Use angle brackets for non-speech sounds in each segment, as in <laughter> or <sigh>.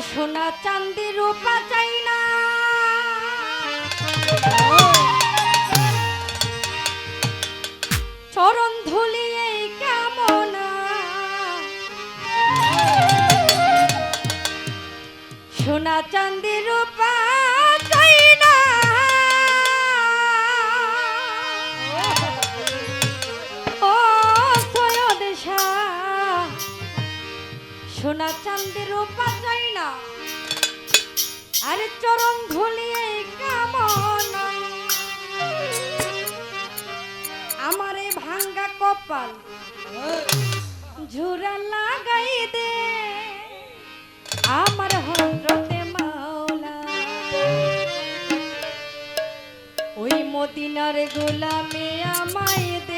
সোনা চান্দি রূপা চাই না। চরণ ধুলি এই কামনা সোনা চান্দি রূপা সোনা চান্দি রূপা না। আরে চরণ ধুলিয়ে কেমন আমার এই ভাঙ্গা কপাল ঝুরা লাগাই দে। আমার হজরতে মাওলা। ওই মদিনার গোলামে আমায় দে।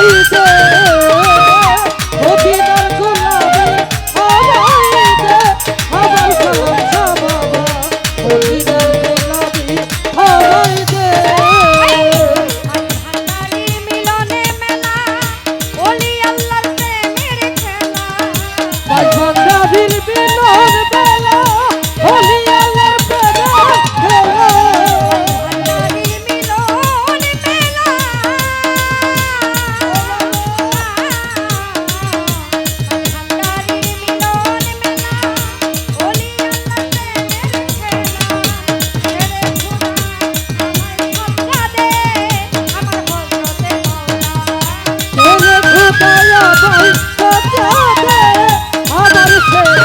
আমায়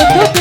আমার <laughs>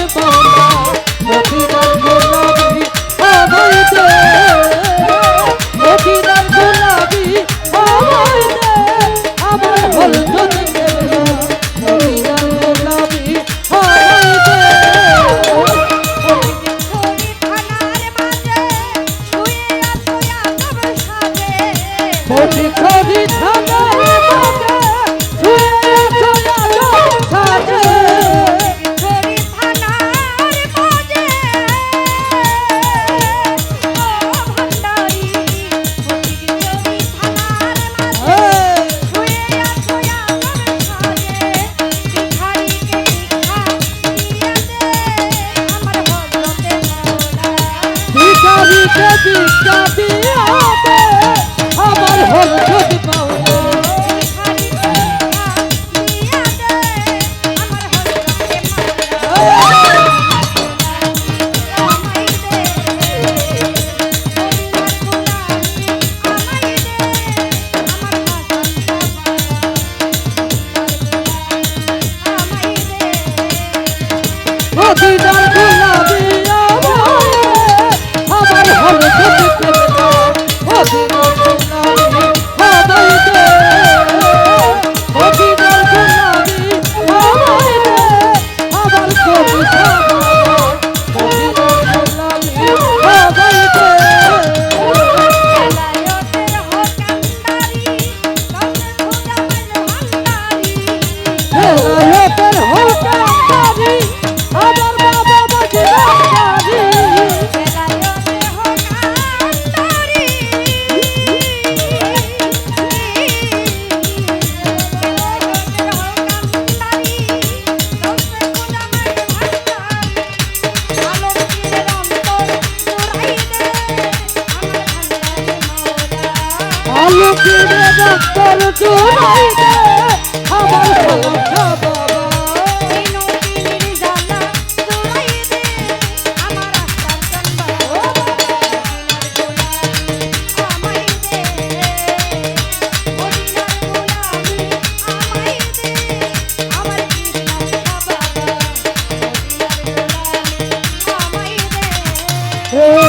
哇